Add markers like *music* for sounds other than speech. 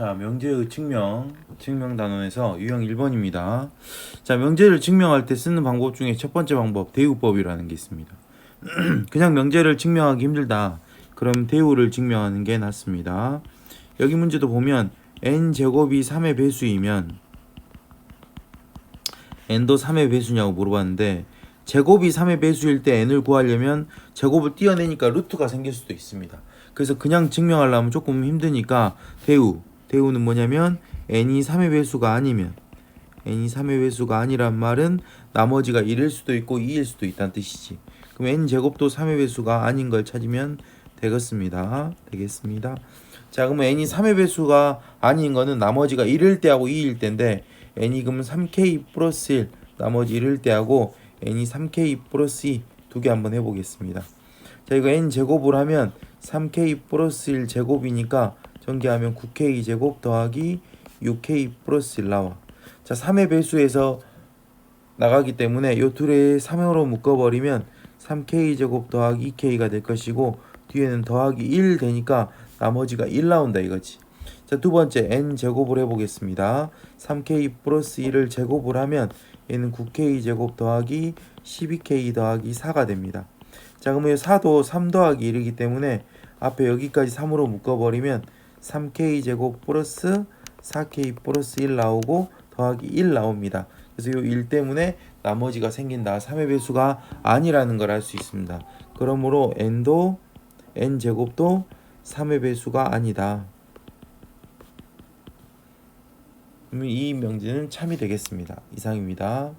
자, 명제의 증명, 증명 단원에서 유형 1번입니다. 자, 명제를 증명할 때 쓰는 방법 중에 첫 번째 방법, 대우법이라는 게 있습니다. *clears throat* 그냥 명제를 증명하기 힘들다. 그럼 대우를 증명하는 게 낫습니다. 여기 문제도 보면 n 제곱이 3의 배수이면 n도 3의 배수냐고 물어봤는데 제곱이 3의 배수일 때 n을 구하려면 제곱을 띄어내니까 루트가 생길 수도 있습니다. 그래서 그냥 증명하려면 조금 힘드니까 대우 대우는 뭐냐면 n이 3의 배수가 아니면 n이 3의 배수가 아니란 말은 나머지가 1일 수도 있고 2일 수도 있다는 뜻이지. 그럼 n 제곱도 3의 배수가 아닌 걸 찾으면 되겠습니다. 되겠습니다. 자, 그러면 n이 3의 배수가 아닌 거는 나머지가 1일 때하고 2일 때인데 n이 그러면 3k 플러스 1 나머지 1일 때하고 n이 3k 플러스 2 두 개 한번 해보겠습니다. 자, 이거 n 제곱을 하면 3k 플러스 1 제곱이니까 전개하면 9k 제곱 더하기 6k 플러스 1 나와. 자, 3의 배수에서 나가기 때문에 요 둘의 3으로 묶어버리면 3k 제곱 더하기 2k가 될 것이고 뒤에는 더하기 1 되니까 나머지가 1 나온다 이거지. 자, 두 번째 n 제곱을 해보겠습니다. 3k 플러스 1을 제곱을 하면 얘는 9k 제곱 더하기 12k 더하기 4가 됩니다. 자, 그러면 4도 3 더하기 1이기 때문에 앞에 여기까지 3으로 묶어버리면 3k 제곱 플러스 4k 플러스 1 나오고 더하기 1 나옵니다. 그래서 이 1 때문에 나머지가 생긴다. 3의 배수가 아니라는 걸 알 수 있습니다. 그러므로 n도 n 제곱도 3의 배수가 아니다. 이 명제는 참이 되겠습니다. 이상입니다.